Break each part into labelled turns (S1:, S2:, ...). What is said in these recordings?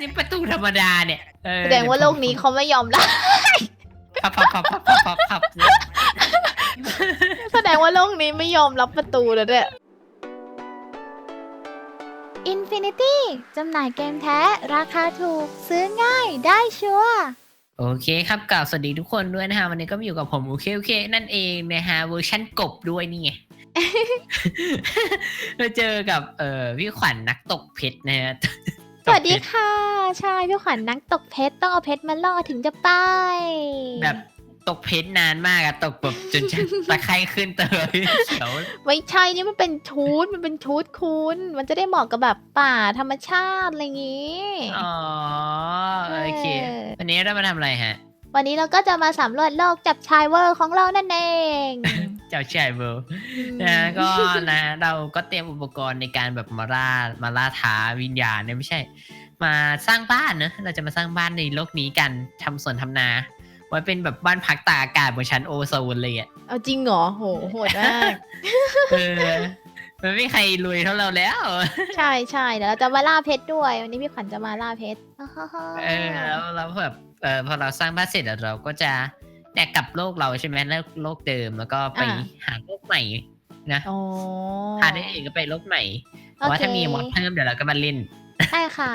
S1: นี่ประตูธรรมดาเนี่ยเออ
S2: แสดงว่าโลกนี้เขาไม่ยอมรับ
S1: พับพับพับพับพับพับพับ
S2: แสดงว่าโลกนี้ไม่ยอมรับประตูแล้วเนี่ย Infinity จำหน่ายเกมแท้ราคาถูกซื้อง่ายได้ชัวร์
S1: โอเคครับกล่าวสวัสดีทุกคนด้วยนะฮะ วันนี้ก็มาอยู่กับผมโอเคโอเค นั่นเองนะฮะเวอร์ชั่นกบด้วยนี่ไงเราเจอกับเอ่อพี่ขวัญนักตกเพชรนะฮะ
S2: สวัสดีค่ะ ใช่พี่ขวัญนักตกเพชรต้องเอาเพชรมาล่อถึงจะไป
S1: แบบตกเพชรนานมากอะตกแบบจนจะตะไคร้ขึ้นเตยเขียว
S2: ไม่ใช่นี่มันเป็นชุดมันเป็นชุดคุณ มันจะได้เหมาะกับแบบป่าธรรมชาติอะไรอย่างงี้
S1: อ๋อโอเค
S2: เออ
S1: วันนี้เรามาทำอะไรฮะ
S2: วันนี้เราก็จะมาสำรวจโลกจับชายเวอร์ของเรานั่นเอง
S1: เจ้าชายเบลนะก็นะเราก็เตรียมอุปกรณ์ในการแบบมาล่ามาล่าท้าวิญญาณเนี่ยไม่ใช่ มาสร้างบ้านเนอะเราจะมาสร้างบ้านในโลกนี้กันทำสวนทำนา ไว้เป็นแบบบ้านพักตากอากาศบนชั้นโอโซนเลยอะ
S2: เอาจริงเหรอโหโหดมาก
S1: เออมันไม่มีใครรวยเท่าเราแล้ว
S2: ใช่ใช่เดี๋ยวเราจะมาล่าเพชรด้วย วันนี้พี่ขวัญจะมาล่าเพชรอ้าวฮ่าฮ่า
S1: เออแล้วเราแบบเออพอเราสร้างบ้านเสร็จแล้วเราก็จะ เนี่ยกลับโลกเราใช่ไหมแล้วโลกเดิมแล้วก็ไปหาโลกใหม่นะ
S2: อ๋อ
S1: หาได้เองก็ไปโลกใหม่เพ
S2: โอ
S1: ราะว่า
S2: เค
S1: ถ้ามีมอดเพิ่มเดี๋ยวเราก็มาเล่น
S2: ใช่ค่ะ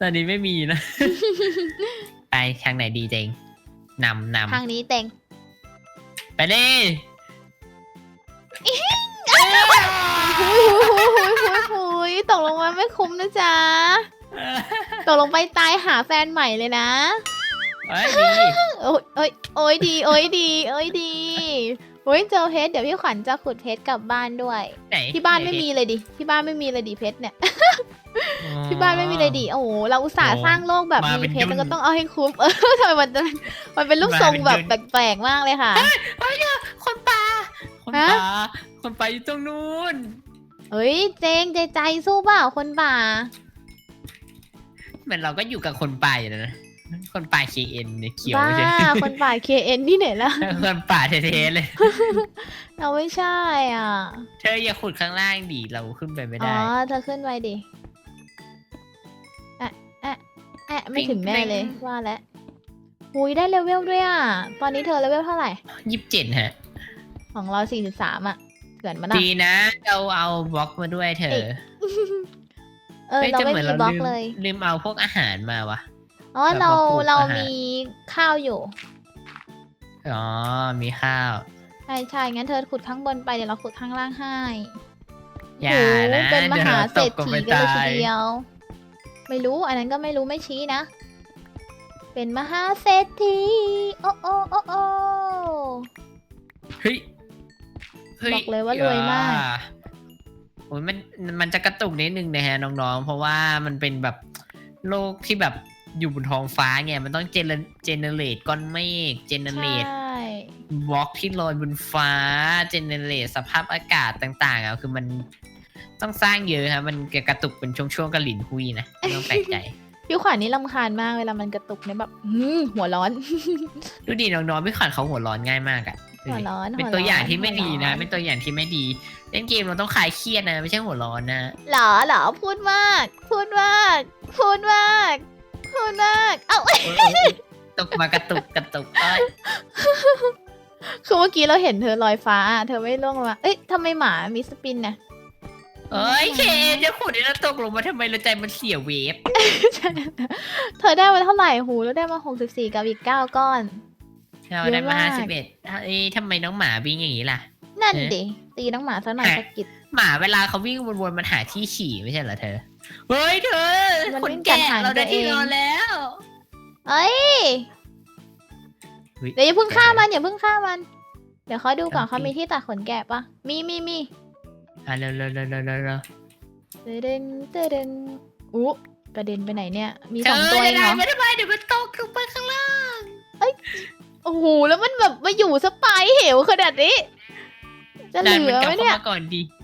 S1: ตอนนี้ไม่มีนะ ไปทางไหนดีเจงนำน
S2: ทางนี้เต็งำ
S1: ไปเลย
S2: หุยหุยหุยหุยหุยตกลงมาไม่คุ้มนะจ๊ะ ตกลงไปตายหาแฟนใหม่เลยนะ
S1: เอ้ยดี
S2: โอ้ยโอ้ยโอ้ยดีโอ้ยดีโอ้ยดีโอ้ยเจอเพชรเดี๋ยวพี่ขวัญจะขุดเพชรกลับบ้านด้วย
S1: ไหน
S2: ที่บ้านไม่มีเลยดิที่บ้านไม่มีเลยดิเพชรเนี่ยที่บ้านไม่มีเลยดิโอ้โหเราอุตส่าห์สร้างโลกแบบมีเพชรแล้วก็ต้องเอาให้คุ้มเออทำไมมันจะมันเป็นรูปทรงแบบแปลกๆมากเลยค่ะ
S1: คนป่าคน
S2: ฮะ
S1: ป่าคนป่าอยู่ตรงนู้น
S2: เฮ้ยเจงใจใจสู้เปล่าคนป่า
S1: เหมือนเราก็อยู่กับคนป่าอยู่นะ คนป่าเคเอ็นเนี่ยเขียว
S2: บ้า
S1: ใช่ไหม
S2: คนป่า KN ที่ไหนล่ะ
S1: คนป่าเท่ๆเลย
S2: เราไม่ใช่อะ
S1: เธออย่าขุดข้างล่างดิเราขึ้นไปไม่
S2: อ๋
S1: ได้
S2: อเธอขึ้นไปดิแอะแอะแอะไม่ถึงแน่เลยว่าแล้วหุยได้เลเวลด้วยอะ ตอนนี้เธอเลเวลเท่าไหร่
S1: ยี่สิบเจ็ดฮะ
S2: ของเรา43อะเถื่อนมานะ
S1: ดีนะเราเอาบล็อกมาด้วยเธอ
S2: เออ
S1: ฮ้ย
S2: เรา
S1: แต่
S2: ไม่
S1: หอน
S2: มีบล็อก
S1: ลืม
S2: เลย
S1: ลืมเอาพวกอาหารมาวะ
S2: อ๋อ
S1: แบบ
S2: เรา
S1: ว่าปลูก
S2: เรา
S1: อาหาร
S2: มีข้าวอยู่
S1: อ๋อ มีข้าว
S2: ใช่ใช่งั้นเธอขุดข้างบนไปเดี๋ยวเราขุดข้างล่างให้
S1: อย่า
S2: โอ้โห
S1: นะ
S2: เป็นมหาเศรษ
S1: ดี๋ยว
S2: ฐี
S1: ไป
S2: กันเลยที
S1: ตาย
S2: เดียว ไม่รู้อันนั้นก็ไม่รู้ไม่ชี้นะ เป็นมหาเศรษฐีโอ้โอ้โอ้โอ้
S1: เฮ้ยฮ้
S2: บอกเลยว่ารวยมาก
S1: อ่โอ้ยมันมันจะกระตุกนิดนึงนะฮะน้องๆ เพราะว่ามันเป็นแบบโลกที่แบบ อยู่บนท้องฟ้าไงมันต้องเจเนเจเนเรตก้อนเมฆเจเนเรต
S2: ใช่
S1: บล็อกที่ลอยบนฟ้าเจเนเรตสภาพอากาศต่างๆอะคือมันต้องสร้างเยอะครับมันกระตุกเป็นช่วงๆกระหลินหุยนะไม่ต้องแปลกใจ
S2: พี่ขวัญนี่ลำคาญมากเวลามันกระตุกเนี่ยแบบหืมหัวร้อน
S1: ดูดีน้องๆพี่ขวัญเขาหัวร้อนง่ายมากอะดู
S2: หัว
S1: ดิ
S2: ร้อน
S1: เป็น
S2: หั
S1: ตัว
S2: ร้
S1: อย่างที่ไม่ดีนะ
S2: หัวร้อ
S1: เป็นตัวอย่างที่ไม่ดีเล่นเกมเราต้องคลายเครียดนะ ไม่ใช่หัวร้อนนะ
S2: หรอหรอพูดมาก พูดมาก พูดมาก พูดมากเอ้า
S1: ตกมากระตุกกระตุกเอ้ย
S2: คือเมื่อกี้เราเห็นเธอลอยฟ้า เธอไม่ล่วงลงมา เอ้ยทำไมหมามีสปินน่ะ
S1: เอ้ยเคนจะขุดนี่เราตกลงมาทำไมเราใจมันเสียเวฟ
S2: เธอได้มาเท่าไหร่หูแล้วได้มา 64 กับอีก 9 ก้อน
S1: เราได้มาห้าสิบเอ็ดเอ้ยทำไมน้องหมาวิ่งอย่างนี้ล่ะ
S2: นั่น
S1: เอ๊ะ
S2: ดิ ตีน้องหมาซะหน่อย
S1: ฮะ
S2: สะกิด
S1: หมาเวลาเขาวิ่งวนๆมันหาที่ฉี่ไม่ใช่เหรอเธอ เฮ้ยเธอ
S2: มัน
S1: คน
S2: วิ่งกัด
S1: แก่
S2: หาง
S1: เราได้
S2: ตัวเอง
S1: ที่นอนแล้ว
S2: เอ้ย
S1: ฮ้
S2: เดี๋ยวอย่าเพิ่งฆ่ามันอย่าเพิ่งฆ่ามัน เดี๋ยวเขาดูก่อน
S1: โอเค
S2: เขามีที่ตัดขนแกะปะมีมีมี
S1: อะเร็วเร็วเร็วเร็วเร็วเร็ว
S2: เตเดนเตเดนอู้กระเด็นไปไหนเนี่ย มี
S1: เธ
S2: สอง
S1: อ
S2: ตัวเอ
S1: จะ
S2: งเหร
S1: ได้
S2: อ
S1: ไม่ได้ไปเดี๋ยวมันตกลงไปข้างล่าง
S2: โอ้โห แล้วมันแบบมาอยู่สปายเหวขนาดนี้ จะเห
S1: ดัน
S2: ลื
S1: มัน
S2: อก
S1: ลับ
S2: ไหม
S1: เข้า
S2: เนี่ย
S1: มาก่อนดี
S2: เ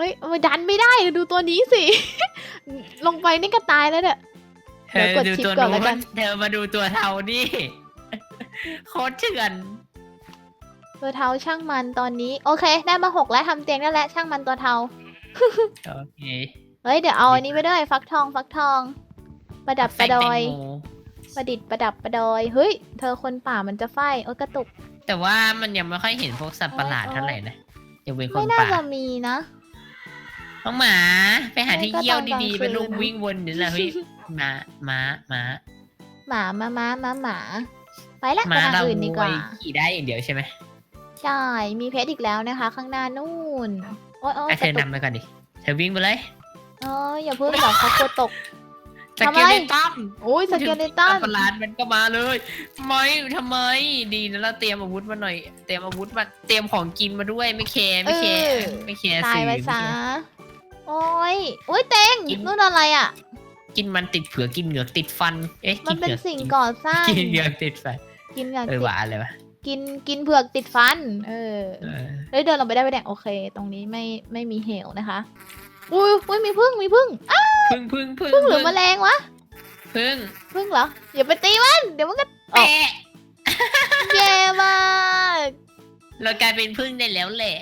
S2: อ้ยเอาดันไม่ได้ดูตัวนี้สิ ลงไปนี่ก็ตายแล้วเนี่ย
S1: เธ
S2: เดี๋ยว
S1: อก
S2: ด
S1: ดู
S2: ชิป
S1: ตัว
S2: ก่อน
S1: นู้
S2: แล้วกัน
S1: น เธอมาดูตัวเทานี่ โคตรเถื่อน
S2: ตัวเทาช่างมันตอนนี้โอเค ได้มาหกแล้วทำเตียงได้แล้วช่างมันตัวเทา
S1: โอเค
S2: เฮ้ยเดี๋ยวเอาอันนี้ไปด้วยฟักทองฟักทองไปประดับ
S1: แฟ
S2: ประ
S1: ง
S2: ด
S1: แต
S2: องย
S1: โม
S2: ประดิษฐ์ประดับประดอยเฮ้ยเธอคนป่ามันจะไฟโอ้ยกระตุก
S1: แต่ว่ามันยังไม่ค่อยเห็นพวกสัตว์ประหลาดเท่าไหร่นะยังเป็นค
S2: ไม่
S1: น
S2: น่า
S1: ป่า
S2: จะมีนะ
S1: น้องหมา ไปหาที่
S2: ไม่ก็
S1: เยี่ยว
S2: ตอนกลาง
S1: ดี
S2: คื
S1: ๆ
S2: น
S1: เป็นลูกวิ่งวนอยู่นั่นแหละเฮ้ยหมาหมาหมา
S2: หมามามามาหมา ไปละ
S1: ห
S2: ไป
S1: มา
S2: ทาง
S1: เรา
S2: อื่นดีกว่า
S1: ไขี่ได้อย่างเดียวใช่ไหม
S2: ใช่มีเพชรอีกแล้วนะคะ ข้างหน้านู่นโอ้ยโอ้ย
S1: อะ
S2: ก
S1: เธ
S2: ระ
S1: อ
S2: ตุก
S1: นำไปก่อนดิเธอวิ่งไปเลย
S2: เอออย่าเพิ่งบอกเขากลัวตก
S1: ส
S2: ทำ
S1: เก
S2: ไม
S1: เลตัน
S2: โอ้ยสเกเลตัน
S1: สัตว์ประหลาดมันก็มาเลยทำไมทำไมดีนะเราเตรียมอาวุธมาหน่อย เตรียมอาวุธมาเตรียมของกินมาด้วยไม่แคร์ไม่แคร์
S2: เออ
S1: ไม่แคร์
S2: ตาย
S1: สื่อ
S2: ไป
S1: ไม่
S2: ซะ
S1: แคร์
S2: โอ้ยโอ้ยเตง
S1: กิน
S2: นู่นอะไรอะ
S1: กินมันติดเผือกกินเหงือกติดฟัน เอ๊ะ
S2: มั
S1: กิ
S2: น
S1: น
S2: เป็น
S1: เหงือก
S2: สิ่ง
S1: กิน
S2: ก่อสร้าง
S1: กินเหงือกติดฟัน
S2: กินอย่าง
S1: เออ
S2: ติด
S1: หวานเลยวะ
S2: กินกินเผือกติดฟัน เออ
S1: เออ
S2: เฮ้ยเดินลงไปได้ไหมเนี่ยโอเค ตรงนี้ไม่ไม่มีเหวนะคะ อุ้ยอุ้ยมีพึ่งมีพึ่งอ้าว
S1: พึ่งพึ่งพึ่ง
S2: พึ่งหรือแมลงวะ
S1: พึ่ง
S2: พึ่งเหรออย่าไปตีมัน เดี๋ยวมันก็ออก
S1: แปะ
S2: แย่มาก
S1: เรากลายเป็นพึ่งได้แล้วแหละ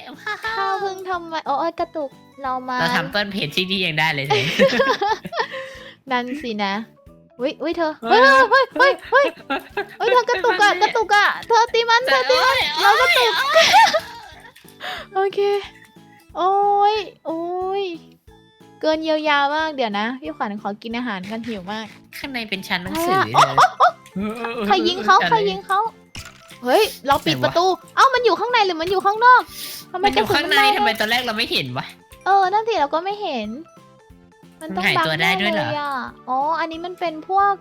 S2: ข้าวพึ่งทำไมโอ้ยกระตุก เรามา
S1: เราทำต้นเพจที่นี่ยังได้เลยเนี่ย
S2: นั่นสินะอุ้ยอุ้ยเธอ
S1: เฮ้
S2: เฮ้ย
S1: ย
S2: เฮ้ยเฮ้ยเฮ้ยเฮ้ยเธอกระตุกอะกระตุกอะเธอตีมันเธอตีมันเรากระตุก โอเค โอ้ย โอ้ย เกินเยียวยามากเดี๋ยวนะ พี่ขวัญขอกินอาหารกันหิวมาก
S1: ข้างในเป็นชั้นหนังสือ
S2: อะไร
S1: เลย
S2: อะใครยิงเขาใครยิงเขาเฮ้ย เราปิด
S1: ไหน
S2: ป
S1: วะ
S2: ระตู เอ้ามันอยู่ข้างในหรือมันอยู่ข้างนอกทำไม
S1: มันอก
S2: ระ
S1: ยู่
S2: สุน
S1: ข้างใน
S2: มั
S1: ทำไม
S2: ด้
S1: ตอนแรกเราไม่เห็นวะ
S2: เออ นั่นสิเราก็ไม่เห็น มันต้อง
S1: มันหาย
S2: บัก
S1: ตัวได้ด้วยเหรอ
S2: แน่เลยอะอ๋อ อันนี้มันเป็นพวก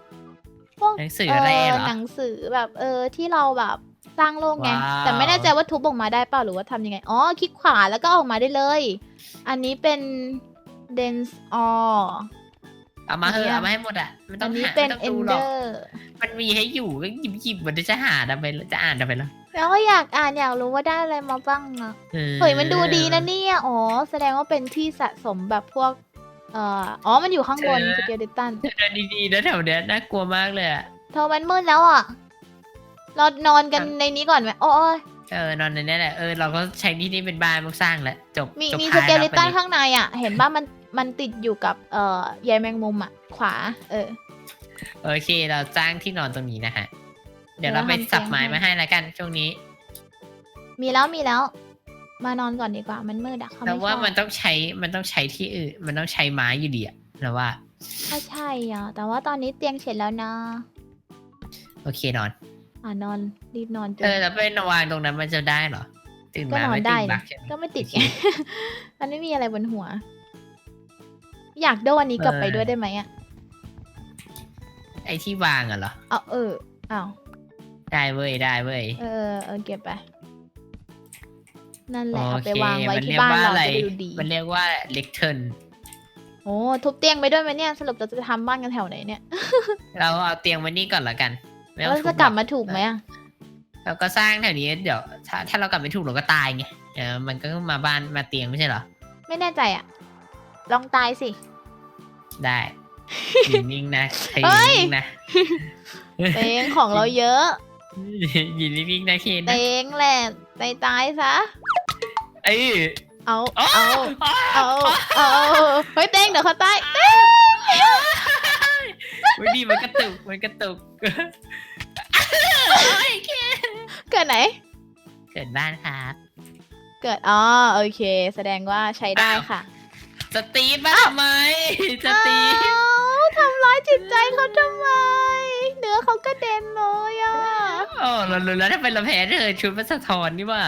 S2: พวก
S1: หนังสืออะไรเหรอ
S2: หนังสือแบบเออที่เราแบบสร้างโลกไง
S1: ว้าว
S2: แต่ไม่แน่ใจว่าทุบออกมาได้เปล่าหรือว่าทำยังไง อ๋อ คลิกขวาแล้วก็ออกมาได้เลย อันนี้เป็น dense or
S1: เอามาเถ
S2: อันเนี้ย
S1: อะเอามาให้หมดอะไม่ต้
S2: อั
S1: อนง
S2: นี้
S1: หา
S2: เป็
S1: ไม่
S2: น
S1: ต้องดูหรอก
S2: ender
S1: มันมีให้อยู่ก็หยิบหยิบมันจะหาทำไมจะอ่านทำไมล่ะ
S2: แล้วก็อยากอ่านอยากรู้ว่าได้อะไรมาบ้างอะ
S1: ออ
S2: เฮ้ยมันดูดีนะเนี่ยอ๋อแสดงว่าเป็นที่สะสมแบบพวกเอ่ออ๋อมันอยู่ข้างบนสเกลตัน
S1: เดินดีๆนะแถวเนี้ยน่ากลัวมากเลยอะ
S2: เธอมันมืดแล้วอะเรานอนกันในนี้ก่อนไหมโอ้ย
S1: เออนอนในนี้แหละเออเราก็ใช้ที่นี่เป็นบ้านมุกสร้างแหละจบ
S2: มี
S1: จบ
S2: มีส
S1: ท้าย
S2: เกล
S1: แล้ว
S2: ตัน
S1: ประเด็น
S2: ข้างในอะ เห็นว่ามัน มันติดอยู่กับเอ่อใยแมงมุมอะ ขวา เออ
S1: โอเค เราสร้างที่นอนตรงนี้นะฮะ เดี๋ยวเราไป
S2: เดี๋ยวเราทำ
S1: สับไม้
S2: เตียงให้
S1: มาให้แล้วกันช่วงนี้
S2: มีแล้วมีแล้ว มานอนก่อนดีกว่า มันมืดอะเขา
S1: แต่
S2: ไม่ช
S1: ว่า
S2: อบ
S1: มันต้องใช้มันต้องใช้ที่อื่น มันต้องใช้ไม้อยู่ดีอะเราว่า
S2: ก็ใช่อะแต่ว่าตอนนี้เตียงเสร็จแล้วนะ
S1: โอเคนอน
S2: อ่านอนรีบนอนจ
S1: เออแล้วไปนอนวางตรงนั้นมันจะได้เหรอตื่น
S2: ก็
S1: มาน
S2: อน
S1: ไม่
S2: ได้
S1: ติดบั
S2: นะ
S1: กใช่ไหม
S2: ก็ไม่ติดไง มันไม่มีอะไรบนหัว อยากโดนอันนี้กลับไปด้วยได้ไหมอะ
S1: ไอ้ที่วางอะเหรอ
S2: เอาเอออ้าว
S1: ได้เว้ยได้เว้ย
S2: เออเออเก็บไป นั่นแหละ
S1: โอ
S2: เอา
S1: เค
S2: ไปวางไว้
S1: มัน
S2: ที่
S1: เรียก
S2: บ้าน
S1: ว่า
S2: เรา
S1: อะไร
S2: จะได้ดูดี
S1: มันเรียกว่าเล็กเทิร์น
S2: โอ้ทุบเตียงไปด้วยไหมเนี่ยสรุปเราจะทำบ้านกันแถวไหนเนี่ย
S1: เราเอาเตียงไว้นี่ก่อนละกันไม่ต้
S2: เรา
S1: องทุ
S2: จะ
S1: บ
S2: กลับ
S1: หรอ
S2: มาถูกไหมอะ
S1: เราก็สร้างแถวนี้เดี๋ยวถ้าถ้าเรากลับไม่ถูกเราก็ตายไงเออมันก็มาบ้านมาเตียงไม่ใช่เหรอ
S2: ไม่แน่ใจอะ ลองตายสิ
S1: ได้อยู่นิ่งๆนะเธอ
S2: เฮ้
S1: อยู่
S2: ย
S1: นิ่งๆนะ
S2: เตงของเราเยอะ
S1: อยู่นิ่งๆนะเคน
S2: เต
S1: นะ
S2: งแหละไปตายซะ
S1: เอ้ย
S2: เอา
S1: อ๋อ
S2: เอาเอาเอาเฮ้ยเตงเดี๋ยวเขาตาย
S1: วันนี้มันกระตุกมันกระตุก
S2: เกิดไหน
S1: เกิดบ้านครับ
S2: เกิดอ๋อโอเค แสดงว่าใช้ได้
S1: อ้าว
S2: ค่ะ
S1: สตีฟมาทำไมสตีฟ
S2: อ้าวทำร้ายจิตใจเขาทำไม เนื้อเขากระเด็นเลยอะ
S1: อ๋อเรารู้แล้วถ้าเป็นเราแพ้เธอชุดมันสะท้อนนี่หว่า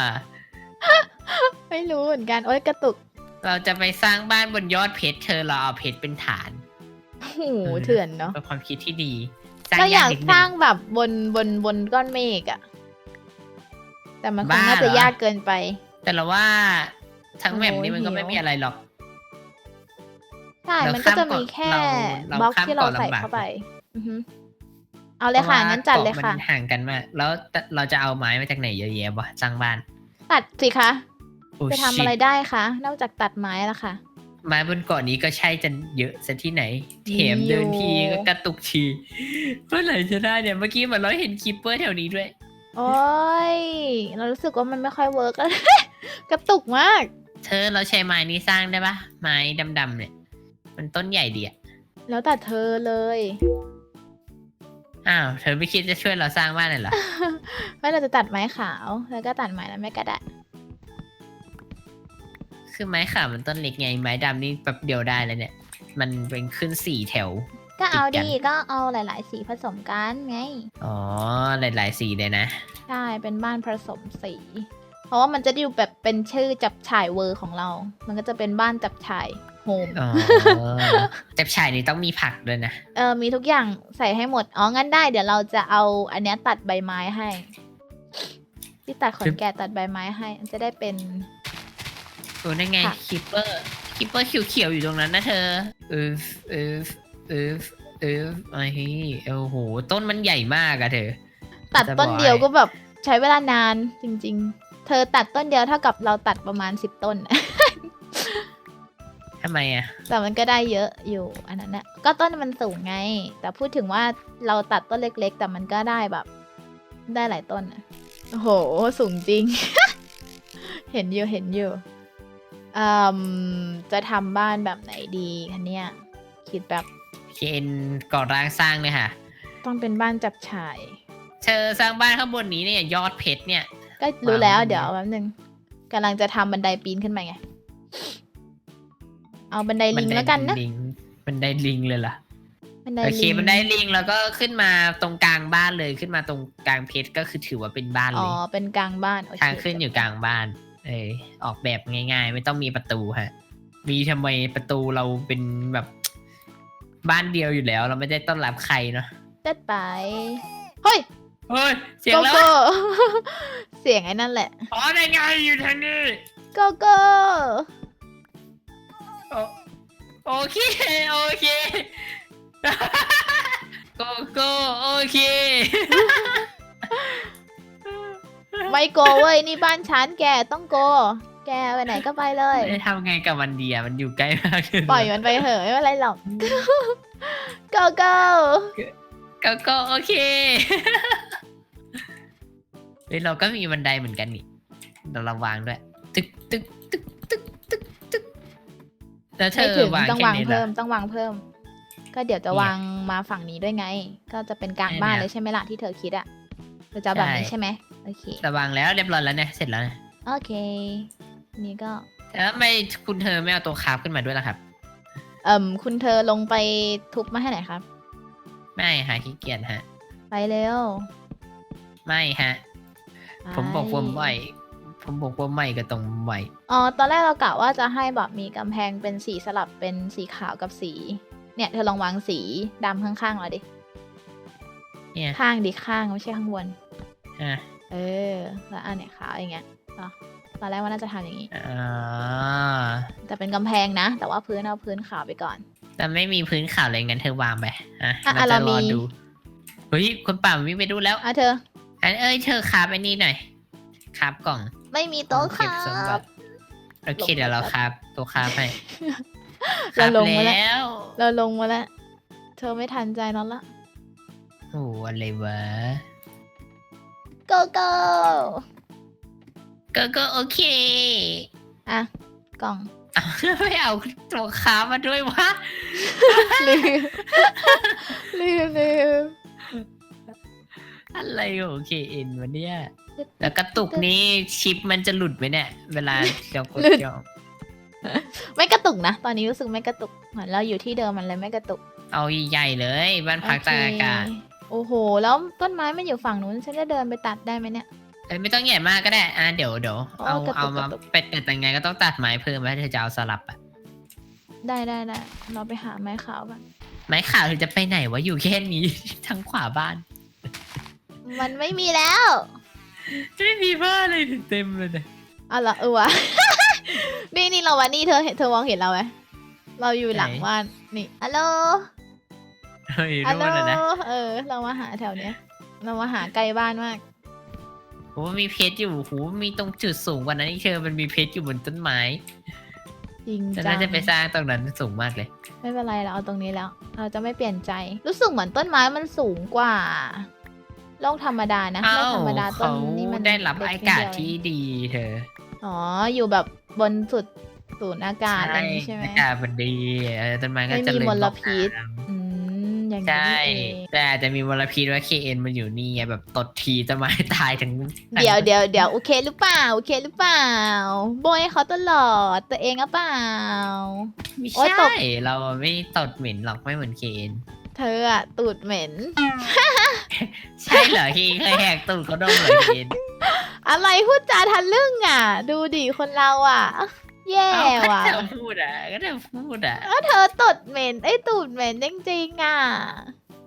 S2: ไม่รู้เหมือนกัน โอ๊ยกระตุก
S1: เราจะไปสร้างบ้านบนยอดเพชรเธอเราเอาเพชรเป็นฐาน
S2: โอ้โหเถื่อนเนาะ
S1: เป็นความคิดที่ดี
S2: เราอยาก
S1: นิดนึ
S2: สร้างแบบบนบนบนก้อนเมฆอะแต่มันคงน่าจะยากเกินไป
S1: แต่เราว่าทั้งแมปนี้มันก็
S2: โอ้ย
S1: ไม่มีอะไรหรอก
S2: ใช่
S1: เรา
S2: มันก็จะ
S1: ข้ามก่อน
S2: มีแค่
S1: เราเรา
S2: บล็อก
S1: ข้าม
S2: ที่เรา
S1: ก่อน
S2: ใส่
S1: ลำบาก
S2: เข้าไปอือฮึเอาเลยค่ะ
S1: พราว่า
S2: งั้นจัดเลย
S1: กา
S2: ค่ะ
S1: มันห่างกันมาก แล้วเราจะเอาไม้มาจากไหนเยอะแยะวะสร้างบ้าน
S2: ตัดสิคะ
S1: โอ้
S2: จะทำ
S1: ชิ
S2: อะไรได้คะนอกจากตัดไม้ละค่ะ
S1: ไม้บนเกาะนี้ก็ใช่จะเยอะซะที่ไหนแถม
S2: มีอยู่
S1: เดินทีก็กระตุกทีเมื่อไหร่จะได้เนี่ยเมื่อกี้เหมือนเราเห็นคีปเปอร์แถวนี้ด้วย
S2: โอ้ยเรารู้สึกว่ามันไม่ค่อยเวิร์กกระตุกมาก
S1: เธอเราใช้ไม้นี้สร้างได้ปะไม้ดำๆเนี่ย มันต้นใหญ่ดีอะ
S2: แล้วแต่เธอเลย
S1: อ้าว เธอไม่คิดจะช่วยเราสร้างบ้านเลยเหรอ
S2: ไม่เราจะตัดไม้ขาวแล้วก็ตัดไม้แล้วไม่กระดาษ
S1: คือไม้ขาวมันต้นเล็กไง ไม้ดำนี่แป๊บเดียวได้เลยเนี่ย มันเป็นขึ้นสี่แถว
S2: ก็เอา
S1: ติดกั
S2: ดี
S1: น
S2: ก็เอาหลาย ๆ สีผสมกันไง
S1: อ๋อ หลายๆสีเลยนะ
S2: ใช่ เป็นบ้านผสมสี เพราะว่ามันจะได้ดูแบบเป็นชื่อจับฉ่ายเวอร์ของเรา มันก็จะเป็นบ้านจับฉ่าย โฮม
S1: อ๋อแต่ชายนี่ต้องมีผักด้วยนะ
S2: เออมีทุกอย่างใส่ให้หมด อ๋อ งั้นได้ เดี๋ยวเราจะเอาอันเนี้ยตัดใบไม้ให้ ที่ตัดขนแกะตัดใบไม้ให้ จะได้เป็น
S1: โอ้นั่นไง
S2: ค่ะ
S1: คิปเปอร์คิปเปอร์เขียวๆอยู่ตรงนั้นนะเธอเออเออเออเออไอ้โอ้โหต้นมันใหญ่มากอะเธอ
S2: ตัด
S1: จะ
S2: ต้น
S1: บอก
S2: เดียว
S1: ให้
S2: ก็แบบใช้เวลานานจริง ๆ เธอตัดต้นเดียวเท่ากับเราตัดประมาณสิบต้น
S1: ทำไมอะ
S2: แต่มันก็ได้เยอะอยู่อันนั้นนะก็ต้นมันสูงไง แต่พูดถึงว่าเราตัดต้นเล็ก ๆ แต่มันก็ได้แบบ ได้หลายต้นอะโอ้โห สูงจริง เห็นอยู่เห็นอยู่อืมจะทำบ้านแบบไหนดีคะเนี่ย คิดแบบ
S1: เคนก่อร่างสร้างเลยค่ะ
S2: ต้องเป็นบ้านจับฉ่าย
S1: เธอสร้างบ้านข้างบนนี้เนี่ยยอดเพชรเนี่ย
S2: ก็รู้แล้ว
S1: วางไว้
S2: เดี๋ยวแป๊บนึงกำลังจะทำบันไดปีนขึ้นไปไง เอาบันไดลิงแล้วกันนะ
S1: บัลิงบันไดลิงเลยล่ะ
S2: บันได
S1: โอเค
S2: ลิง
S1: บันไดลิงแล้วก็ขึ้นมาตรงกลางบ้านเลยขึ้นมาตรงกลางเพชรก็คือถือว่าเป็นบ้าน
S2: อ๋
S1: เล
S2: อ
S1: ย
S2: เป็นกลางบ้านโอเค
S1: ทางขึ้นอยู่กลางบ้าน เออออกแบบง่าย ๆ ไม่ต้องมีประตูฮะ มีทำไมประตูเราเป็นแบบบ้านเดียวอยู่แล้ว เราไม่ได้ต้อนรับใครเนาะ
S2: จัดไปเฮ้ย
S1: เฮ้ยเสียง
S2: โก
S1: แล้ว
S2: โก้ เสียงไอ้นั่นแหละ
S1: อ๋อได้ไงอยู่ทางนี้
S2: โกโก้
S1: โอโอเค โอเค โกโก้โอเค
S2: ไม่โกเว้ยนี่บ้านฉันแกต้องโก แกไปไหนก็ไปเลย
S1: ไม่ได้ทำไงกับมันเดียมันอยู่ใกล้มากเลย
S2: ปล่อยมันไปเถอะไม่เป็นไรหรอก โกโก้
S1: โกโก้โอเคเฮ้ยเราก็มีบันไดเหมือนกันนี่เราระวางด้วย ตึกตึกตึกตึกตึกตึก แล้วเธ
S2: ไม่
S1: อ
S2: ถึง
S1: วาง
S2: ต้อง
S1: แค่
S2: วาง
S1: นี้เหร
S2: เพิ่
S1: อ
S2: มต้องวางเพิ่ม ก็เดี๋ยวจะ
S1: เนี่ย
S2: วางมาฝั่งนี้ด้วยไง ก็จะเป็นกลางบ้าน
S1: เนี่ย
S2: เลยใช่ไหมล่ะที่เธอคิดอะเธอจะเอาแบบนี้
S1: ใช่
S2: ใช่ไหมโอเค
S1: ระวางแล้วเรียบร้อยแล้วเนี่ยเสร็จแล้วนะ
S2: โอเค นี่ก็
S1: แล้วทำไม่คุณเธอไม่เอาตัวคราฟขึ้นมาด้วยล่ะครับ
S2: เอ่มคุณเธอลงไปทุบมาให้หน่อยครับ
S1: ไม่ฮะขี้เกียจฮะ
S2: ไปเร็ว
S1: ไม่ฮะ
S2: ไป
S1: ผมบอกว่าไม่ ผมบอกว่าไม่ก็ต้องไม่
S2: อ๋อตอนแรกเรากะว่าจะให้แบบมีกำแพงเป็นสีสลับเป็นสีขาวกับสี เนี่ยเธอลองวางสีดำข้างๆเราดิ
S1: เนี่ย
S2: ข้างดิข้างไม่ใช่ข้างบน
S1: อะ
S2: เออ แล้วอันเนี่ยขาวอย่างเงี้ยอ๋อตอนแรกว่าน่าจะทำอย่างนี้
S1: อ่า
S2: แต่เป็นกำแพงนะ แต่ว่าพื้นเอาพื้นขาวไปก่อน
S1: แต่ไม่มีพื้นขาวเลยงั้นเธอวางไปอะ
S2: อะ
S1: เราจะ
S2: เรา
S1: ร
S2: มี
S1: อดูเฮ้ยคนป่ามันวิ่งไปดูแล้ว
S2: อะเธอ
S1: อันเอ้ยเธอคราบไอ้นี่หน่อยคราบกล่อง
S2: ไม่มีโต๊ะ
S1: เก็
S2: ค่ะ
S1: บสมบัติโอเค
S2: ลงไป
S1: เดี๋ยวเรา
S2: ครับ
S1: คราบตัวคราบให้
S2: เราลงมา
S1: ค
S2: แล้ว
S1: แล้ว
S2: เราลงมาแล้ว เธอไม่ทันใจนอนละ
S1: โอ้อะไรวะ
S2: โกโก้
S1: ก็ก็โอเค
S2: อะ กล่อง
S1: เอาไม่เอาตัวคราบมาด้วยวะ
S2: ลืม ลืมลืม
S1: อะไรโอเคเอ็นวะเนี่ย แล้วกระตุกนี้ชิปมันจะหลุดไหมเนี่ย เวลาเรากดจอง
S2: ไม่กระตุกนะ ตอนนี้รู้สึกไม่กระตุกเหมือนเราอยู่ที่เดิมมันเลยไม่กระตุก
S1: เอาใหญ่ๆเลย บ้านพักตากอากาศ
S2: โอเคโอ้โห แล้วต้นไม้มันอยู่ฝั่งนู้นฉันจะเดินไปตัดได้ไหมเนี่ย
S1: เอ้ยไม่ต้องใหญ่มากก็ได้ อะเดี๋ยวเดี๋ยว
S2: อ๋อ
S1: เอา
S2: กระตุก
S1: เอามาก
S2: ระตุก
S1: เป็ดแต่ยังไงก็ต้องตัดไม้เพิ่มไว้เธอจะเอาสลับอะ
S2: ได้ได้ได้เราไปหาไม้ขาวกัน
S1: ไม้ขาวเธอจะไปไหนวะอยู่แค่นี้ทั้งขวาบ้าน
S2: มันไม่มีแล้ว
S1: ไม่มีบ้านเลยเต็มเลยเนี่ย
S2: อ๋อเหรอเออวะ นี่นี่เราวะนี่เธอเห็นเธอมองเห็นเราไหมเราอยู่หลังบ้านนี่ฮัลโหล
S1: เฮ้ย
S2: ฮัลโหล
S1: รู้แล้วนะ
S2: เออ เรามาหาแถวเนี้ย เรามาหาไกลบ้านมาก
S1: โอ้มีเพชรอยู่โหมีตรงจุดสูงกว่านั้นที่เธอมันมีเพชรอยู่บนต้นไม้
S2: จริง
S1: จะ
S2: จั
S1: น่างจะไปสร้างตรงนั้นสูงมากเลย
S2: ไม่เป็นไรเราเอาตรงนี้แล้ว เราจะไม่เปลี่ยนใจ รู้สึกเหมือนต้นไม้มันสูงกว่า โลกธรรมดานะ
S1: เอ้า
S2: โลกธรรมดาต้น
S1: เขา
S2: นี้มัน
S1: ได้รับ
S2: เล็
S1: อากาศ
S2: นิดเดียว
S1: ที่ดีเธอ
S2: อ๋อ อยู่แบบบนสุดสูญอากาศอะไรอย่างนี้ใช่ไหม
S1: อากาศมันดีเออต้นไม้ก็
S2: ไม่
S1: จะ
S2: มี
S1: เลย
S2: มลพิษอืมอย่างนี้
S1: ใช่
S2: นี่เอง
S1: แต่อาจจะมีมลพิษว่าเคเอ็นมันอยู่นี่ไงแบบตดทีต้นไม้ตายทั้ง
S2: เดี๋ยวเดี๋ยวเดี๋ยวโอเคหรือเปล่าโอเคหรือเปล่าโบยให้เขาตลอดตัวเองหรือเปล่า
S1: ไม่
S2: โอ๊ยต
S1: ใช่
S2: ก
S1: เราไม่ตดเหม็นหรอกไม่เหมือนเคเอ็น
S2: เธออะตูดเหม็น
S1: ใช่เหรอเคเคยแหกตูดเขาดมเหรอเคเอ็น
S2: อะไรพูดจาทันลึ่งอะ ดูดิคนเราอะ แย่
S1: เอ้าก็
S2: ว่ะ
S1: เธอพูดอะก็เธอพูดอะ
S2: ก็เธอตดเหม็นไอ้ยตูดเหม็นจริงๆอะ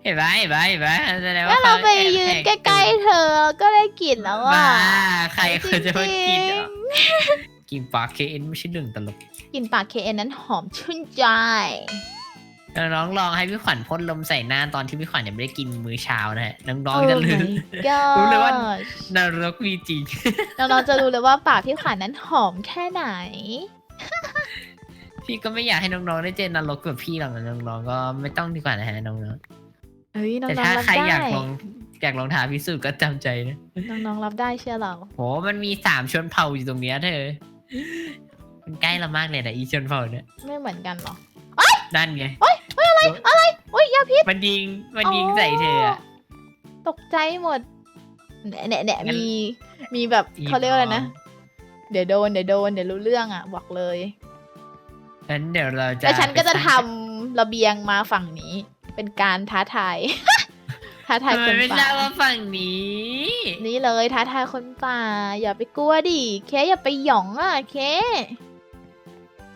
S1: เห็นไหมเห็นไหมเห็นไหมแสดง
S2: ก็
S1: ว่า
S2: เราไป
S1: ขแอบ
S2: ยืน
S1: แห
S2: ใกล้ๆเธอก็ได้กลิ่นแล้ว
S1: บ้า
S2: อะ
S1: ใครเขาจะมากิน
S2: จริ
S1: อะ
S2: ง
S1: กินปลาเคเอ็นไม่ใช่เรื่องตลก
S2: ๆกลิ่นปากเคเอ็นนั้นหอมชื่นใจ
S1: น้องๆลองให้พี่ขวัญพ่นลมใส่หน้าตอนที่พี่ขวัญยังไม่ได้กินมื้อเช้านะฮะน้อง
S2: โอ้
S1: ๆจะรู้
S2: my god
S1: รู้เลยว่านรกมีจริง
S2: น้องๆจะรู้เลยว่าปากพี่ขวัญนั้นหอมแค่ไหน
S1: พี่ก็ไม่อยากให้น้องๆได้เจอนรกแบบพี่หรอกนะน้องๆก็ไม่ต้องดีกว่านะฮะน้อง
S2: เฮ้ย
S1: ๆ
S2: น้อง
S1: แต่
S2: ๆ
S1: ถ้า
S2: รับ
S1: ใคร
S2: ได้
S1: อยากลองอยากลองท้าพิสูจน์ก็จำใจนะ
S2: น้องๆรับได้เชื่อเรา
S1: โหมันมีสามชนเผ่าอยู่ตรงเนี้ยเธอ มันใกล้เรามากเลยนะอีชนเผ่าเนี่ย
S2: ไม่เหมือนกันเหรอ
S1: นั่นไง
S2: โอ๊ยอะไร อะไร โอ๊ยยาพิษ
S1: มันยิง มันยิงใส่เธออะ
S2: ตกใจหมดเนี่ยเนี่ยเนี่ย
S1: งั้น
S2: มี มีแบบเขาเรียกว่าอะไรนะ เดี๋ยวโดน เดี๋ยวโดน เดี๋ยวรู้เรื่องอะ บอกเลย
S1: งั้นเดี๋ยวเราจะ
S2: แล้วฉันก็จะ
S1: ไป
S2: ทำ
S1: สร้าง
S2: ระเบียงมาฝั่งนี้ เป็นการท้าทาย ท้าทาย
S1: ทำ
S2: ค
S1: ไม
S2: น
S1: ไม่
S2: ป่า
S1: ทราบว่าฝั่งนี้
S2: นี่เลยท้าทายคนป่า อย่าไปกลัวดิ เคอย่าไปหยองอะ เค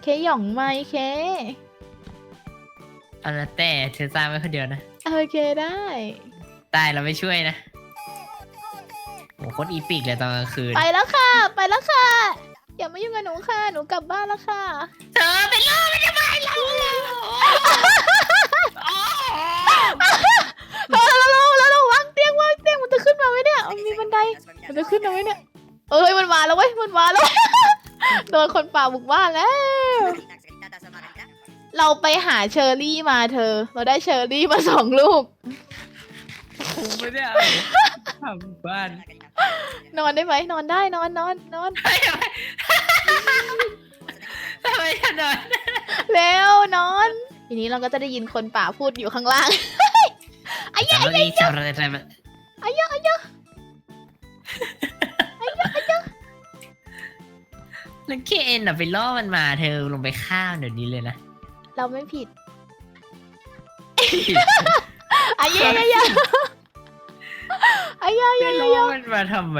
S2: เคหยองไหมเค
S1: เอาละแต่เธอสร้างไว้คนเดียวนะ
S2: โอเคได้
S1: ตายเราไม่ช่วยนะโอ้โหโคตรอีปิกเลยตอนกลางคืน
S2: ไปแล้วค่ะ ไปแล้วค่ะ อย่ามายุ่งกับหนูค่ะ หนูกลับบ้านแล้วค่ะ
S1: เธอเป็นล่อไม่ได้ไหมเราโอ้
S2: เออแล้วเราแล้วเราวางเตียงวางเตียงมันจะขึ้นมาไหมเนี่ยมันมีบันได มันจะขึ้นมาไหมเนี่ย เอ้ยมันมาแล้วเว้ย มันมาแล้ว โดนคนป่าบุกบ้านแล้ว เราไปหาเชอร์รี่มาเธอ เราได้เชอร์รี่มาสองลูก
S1: โหไม่ได้เอาทำบ้าน
S2: นอนได้ไหมนอนได้นอนนอนนอน
S1: ทำไมถนน
S2: เร็วนอน ทีนี้เราก็จะได้ยินคนป่าพูดอยู่ข้างล่าง
S1: จำไม่จำอะไรอะไรมา
S2: อายะอายะ
S1: แล้วเคนอะไปล่อมันมาเธอลงไปฆ่ามันเดี๋ยวนี้เลยนะ
S2: เราไม่ผิดอายะอายะอายะ
S1: ไป
S2: อายะ
S1: ล่อมันมาทำไม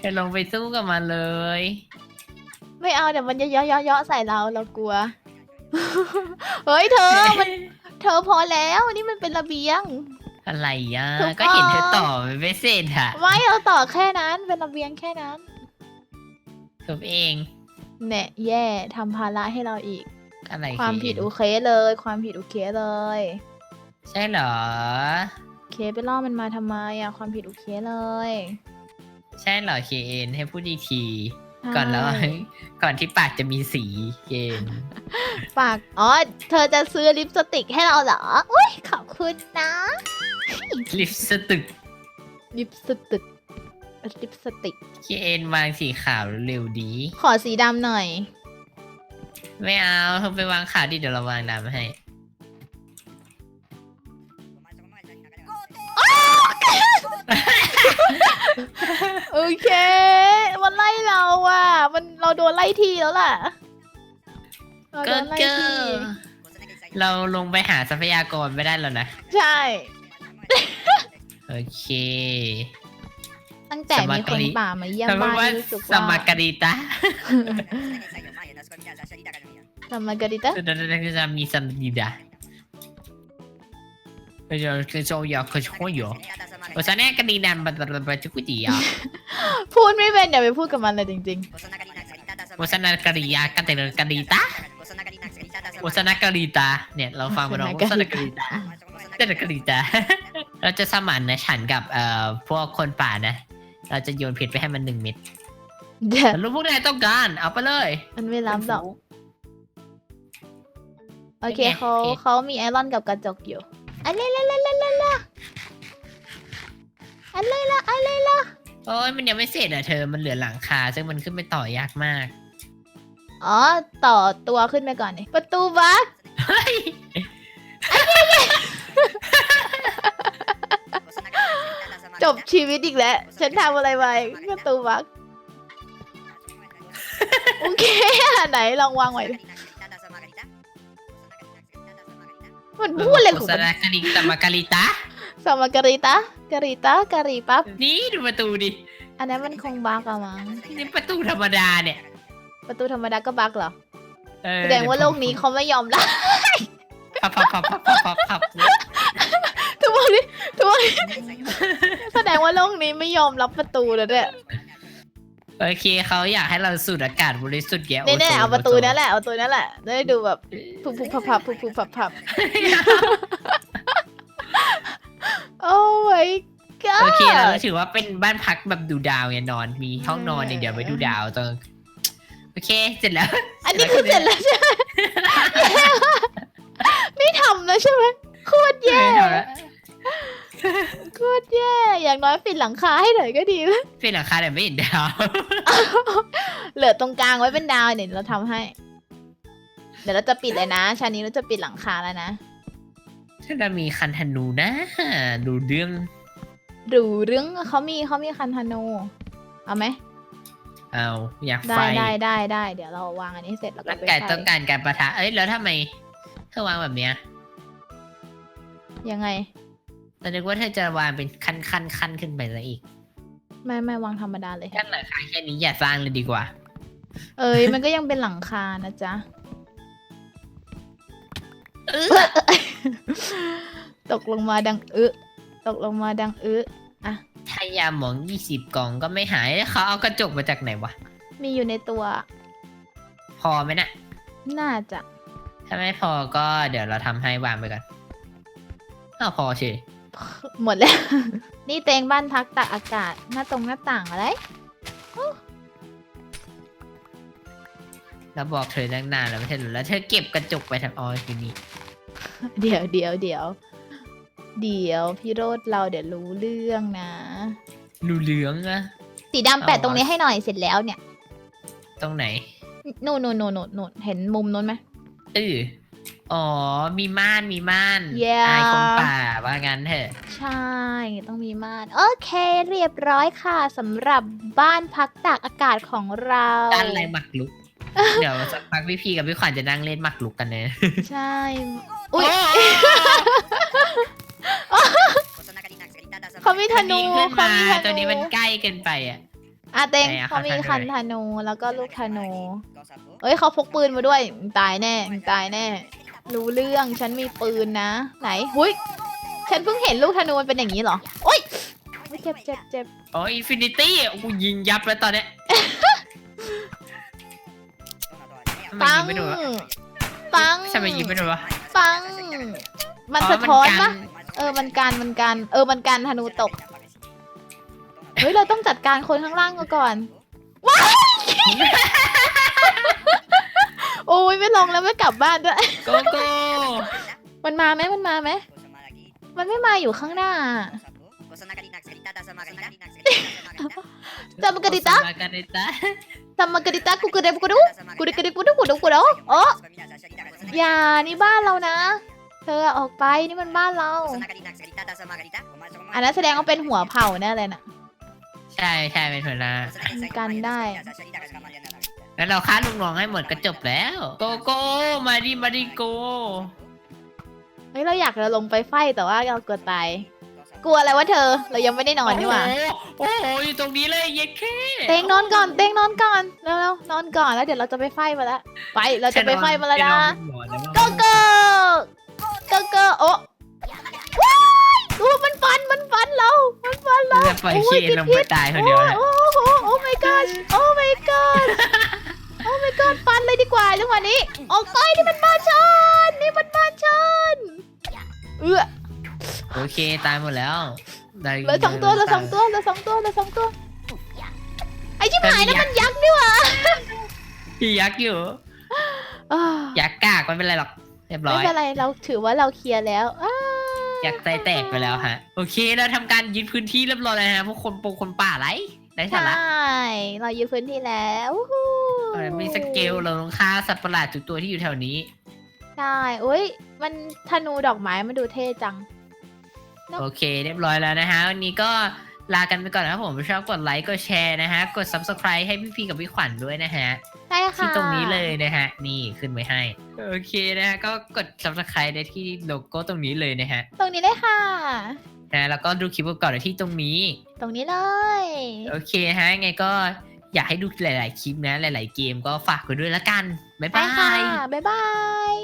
S1: แกลงไปสู้กับมันเลย
S2: ไม่เอาเดี๋ยวมันจะเยาะเยาะเยาะใส่เราเรากลัว เฮ้ยเธอมันเธอพอแล้วนี่มันเป็นระเบียง
S1: อะไรอะ
S2: ถูก
S1: ก็เห็นเธอ
S2: ต้อง
S1: ต่อมันไม่เสร็จอะ
S2: ไม่เราต่อแค่นั้นเป็นระเบียงแค่นั้น
S1: ทุบเอง
S2: เนี่ยแย่ทำภาระให้เราอีก
S1: อะไร
S2: ความ
S1: เคน
S2: ผิดโอเคเลย ความผิดโอเคเลย
S1: ใช่เหรอ
S2: เคไปล่อมันมาทำไมอะความผิดโอเคเลย
S1: ใช่เหรอเคนให้พูดดีที
S2: ใช่
S1: ก่อนแล้วก่อนที่ปากจะมีสีเกน
S2: ฝากอ๋อเธอจะซื้อลิปสติกให้เราเหรออุ้ยขอบคุณนะ
S1: ลิปสติก
S2: ลิปสติกลิปสติก
S1: เคนวางสีขาวเร็วดี
S2: ขอสีดำหน่อย
S1: ไม่เอาเธอไปวางขาวดิเดี๋ยวเราวางดำให้
S2: โอเค มันไล่เราอะ มันเราโดนไล่ที่แล้วล่ะเราโด
S1: เกิ
S2: น
S1: น
S2: ไล่
S1: เกิ
S2: ที่
S1: นเราลงไปหาทรัพยากรไม่ได้แล้วนะ
S2: ใช่
S1: โอเค
S2: ตั้งแต่มีคนป่ามาเยี่ยม
S1: คำ
S2: บ้าน
S1: ว่า
S2: รู้สึก
S1: ส
S2: ว่า
S1: มาการิตา
S2: สมาการิตะ
S1: จะมีสันดีดา เดี๋ยวคือโซยาคือช่วยอยู่โอ้ฉันแน่กันดีนันบัตรบัตรกุฏิอะ
S2: พูดไม่เป็นอย่าไปพูดกับมันเลยจริง
S1: โอซานาการิยากันแต่กันดีตาโอซานาการิตาเนี่ยเราฟังมาเนาะโอซานาการิตาแต่การิตาเราจะสมานนะฉันกับเอ่อพวกคนป่านะ เราจะโยนเพชรไปให้มันหนึ่งเม็ด
S2: ๆ เดี๋ยว
S1: แล้วลูกพวกนายต้องการ เอาไปเลย
S2: มันไม่รับหรอก โอเค
S1: เป็นไง
S2: เขา
S1: โอเค
S2: เขามีไอรอนกับกระจกอยู่อะไรละละละละละอะไรละอะไรละ
S1: โอ้ยมันยังไม่เสร็จอะเธอ มันเหลือหลังคา ซึ่งมันขึ้นไปต่อยากมาก
S2: อ๋อ ต่อตัวขึ้นไปก่อนนี่ประตูบัก
S1: เฮ้ย
S2: จบชีวิตอีกแล้ว ฉันทำอะไรไปประตูบัก โอเคไหนลองวางไว้ดิมันพูดอะไรของ
S1: ส
S2: มัน
S1: นาคาริตามาการิตา
S2: สมาการิตาการิตาการิปั๊บ
S1: นี่ดูประตูดิ
S2: อันนั้นมันคงบักอะมั้ง
S1: นี่ประตูธรรมดาเนี่ย
S2: ประตูธรรมดาก็บักเหรอ
S1: เออ
S2: แสดงว่าโลกนี้เขาไม่ยอมรับ
S1: พับพับพับพับพับพับพับ
S2: ทุกวันนี้ทุกวันนี้แสดงว่าโลกนี้ไม่ยอมรับประตูแล้วเนี่ย
S1: โอเคเขาอยากให้เราสูดอากาศบริสุทธิ์แก
S2: แน่ๆเอาประตูนั่นแหละเอาตัวนั่นแหละจะได้ดูแบบพุบพุบพับพับพุบพุบพับพับโอ้ my
S1: โอ
S2: god
S1: เคเราถือว่าเป็นบ้านพักแบบดูดาวไงนอนมีห้องนอนอย่างเดียวไปดูดาวตอนโอเคเสร็จแล้ว
S2: อันนี้คือเสร็จแล้วใช่ไหมไม่ทำแล้วใช่ไหมโคตรแย่
S1: ไม่เอาละ
S2: โคตรแย่ อย่างน้อยปิดหลังคาให้หน่อยก็ดีแล้ว
S1: เป็นหลังคาแต่ไม่เห็นดาว
S2: เหลือตรงกลางไว้เป็นดาวเนี่ยเราทำให้ เดี๋ยวเราจะปิดเลยนะชานี้เราจะปิดหลังคาแล้วนะ
S1: ถ้าเรามีคันธนูนะ ดูเรื่อง
S2: ดูเรื่องเขามีเขามีคันธนูเอาไหม
S1: เอาอยาก
S2: ได้
S1: ไฟ
S2: ได้ได้ได้เดี๋ยวเราวางอันนี้เสร็จแล้วก็
S1: ร่าง
S2: ไป
S1: กาย
S2: ไฟ
S1: ต้องการการประทะ เอ้ยแล้วทำไมเธอวางแบบเนี้ย
S2: ยังไง
S1: แต่นึกว่าเธอจะวางเป็นขั้นขั้นขั้นขึ้นไปซะอีก
S2: ไม่ไม่วางธรรมดาเลย
S1: กั้นหลังคาแค่นี้อย่าสร้างเลยดีกว่า
S2: เอ้ยมันก็ยังเป็นหลังคานะจ๊ะ
S1: เออ
S2: ตกลงมาดังอึตกลงมาดังอึ
S1: ถ้ายาหมองยี่สิบกล่องก็ไม่หายแล้วเขาเอากระจกมาจากไหนวะ
S2: มีอยู่ในตัว
S1: พอไหมนะ
S2: น่าจะ
S1: ถ้าไม่พอก็เดี๋ยวเราทำให้วางไปก่อนอ้าวพอเฉย
S2: หมดแล้ว นี่เตงบ้านพักตากอากาศหน้าตรงหน้าต่างอะไร
S1: แล้วบอกเธอตั้งนานแล้วไม่ใช่เหรอแล้วเธอเก็บกระจกไปทำอ๋ออยู่นี่
S2: เดี๋ยวเดี๋ยวเดี๋ยวเดี๋ยวพี่โรดเราเดี๋ยวรู้เรื่องนะ
S1: รูเหลืองอะ
S2: สีดำแปะ
S1: เอา
S2: ตรงนี้ให้หน่อยเสร็จแล้วเนี่ย
S1: ตรงไหน
S2: นู่นนู่นนู่นนู่นนู่นเห็นมุมนู้นไหม
S1: เออ อ๋อ มีม่าน มีม่าน
S2: Yeah
S1: อายคนป่าว่างั้นเถอะ
S2: ใช่ ต้องมีม่าน โอเค เรียบร้อยค่ะสำหรับบ้านพักตากอากาศของเรา
S1: ด้านอะไรหมักลุก เดี๋ยวสักพักพี่พีกับพี่ขวัญจะนั่งเล่นหมักลุกกันเนย
S2: ใช่ อุ้ยเขามีธนู
S1: ขึ้น
S2: เขา
S1: มา
S2: มีธนู
S1: ตัวนี้มันใกล้เกินไปอะ
S2: อะเต็ง
S1: ไหนอะ
S2: เขามี
S1: ขอ
S2: คัน
S1: ธนูหน่
S2: ธ
S1: อย
S2: นูแล้วก็ลูกธนูเอ้ยเขาพกปืนมาด้วยมึงตายแน่มึงตายแน่ รู้เรื่องฉันมีปืนนะ ไหนหุยฉันเพิ่งเห็นลูกธนูมันเป็นอย่างนี้เหรอโอ๊ยโอ๊ยเจ็บเจ็บเจ็บ
S1: อ๋ออินฟินิตี้กูยิงยับแล้วตอนเนี้ยทำไม
S2: ปั
S1: ยิ
S2: ง
S1: งไม่โดนวะ
S2: ปัง
S1: ทำไมยิงไม่โดนวะ
S2: ปัง มันสะท้อน
S1: กั
S2: ปะเออมันกันมันกันเออมันกันธนูตก เฮ้ยเราต้องจัดการคนข้างล่างก่อนว้ายโอ้ยไม่ลงแล้วไม่กลับบ้านด้วย
S1: โกโก้
S2: มันมาไหมมันมาไหมมันไม่มาอยู่ข้างหน้าจับกระดิตะ
S1: มากระดิตะ
S2: ทำมากระดิตากูกระเดบกูดูกูดิกระดิบกูดูกูดูกูดูโอ้อย่านี่บ้านเรานะ เธอออกไปนี่มันบ้านเรา อันนั้นแสดงว่าเป็นหัวเผ่าแน่เลยน่ะ
S1: ใช่ใช่เป็นหัวหน้า
S2: กันได้
S1: แล้วเราฆ่าลูกน้องให้หมดก็จบแล้ว โกโก้มาดิมาดิโก
S2: เฮ้ยเราอยากจะลงไปไฟแต่ว่าเรากลัวตาย กลัวอะไรวะเธอ เรายังไม่ได้นอนนี่หว่า
S1: โอ้โหโอ้โหอยู่ตรงนี้เลยเย็ดแค่
S2: เตงนอนก่อน เตงนอนก่อนเร็วๆนอนก่อนแล้วเดี๋ยวเราจะไปไฟมาแล้วไป เราจะไปไฟมาแล้วนะ โกโก้ โกโก้โอ้ว้ายโอ้มัน ฟันมันฟันเรามันฟันเรา
S1: จะปล่อยเชนลงไปตายคนเดียวนะ
S2: โอ้โหโอ้ my god โอ้ my god โอ้ my god ฟันเลยดีกว่าจังหวะนี้ออกไปนี่มันบ้านฉันนี่มันบ้านฉันเอื้อ
S1: โอเคตายหมดแล้วได้
S2: เหลือสองตัวเหลือสองตัวเหลือสองตัวเหลือสองตัวไอ้ชิบหายนะมันยักษ์นี่หว่า
S1: พี่ยักษ์อยู่
S2: อ้า
S1: ยักษ์กากไม่เป็นไรหรอกเรียบร้
S2: ไม่
S1: อย
S2: เป็นไรเราถือว่าเราเคลียร์แล้ว อ้า
S1: ยักษ์ใจแตกไปแล้วฮะ โอเคเราทำการยึดพื้นที่เรียบร้อยแล้วนะฮะพวกคนปงคนป่าไรไร
S2: ใช
S1: สาระ่
S2: เราอยู่พื้นที่แล้ววู้ฮู้
S1: เออมีสเกลเราลงค่าสัตว์ประหลาดทุกตัวที่อยู่แถวนี้
S2: ใช่อุ้ยมันธนูดอกไม้มันดูเท่จังเนอะ
S1: โอเค เรียบร้อยแล้วนะฮะ วันนี้ก็ลากันไปก่อนนะครับผมชอบกดไลค์กดแชร์นะฮะ กด subscribe ให้พี่พีกับพี่ขวัญด้วยนะฮะ
S2: ใช่ค่ะ
S1: ที่ตรงนี้เลยนะฮะ นี่ขึ้นไว้ให้ โอเคนะฮะ ก็กด subscribe ได้ที่โลโก้ตรงนี้เลยนะฮะ
S2: ตรงนี้เลยค่ะ
S1: นะแล้วก็ดูคลิปก่อนได้ที่ตรงนี้
S2: ตรงนี้เลย
S1: โอเคฮะไงก็อยากให้ดูหลาย ๆ คลิปนะ หลาย ๆ เกมก็ฝากกันด้วยละกัน บ๊าย
S2: ไป
S1: บา
S2: ค่ะ
S1: ย
S2: บ๊ายบาย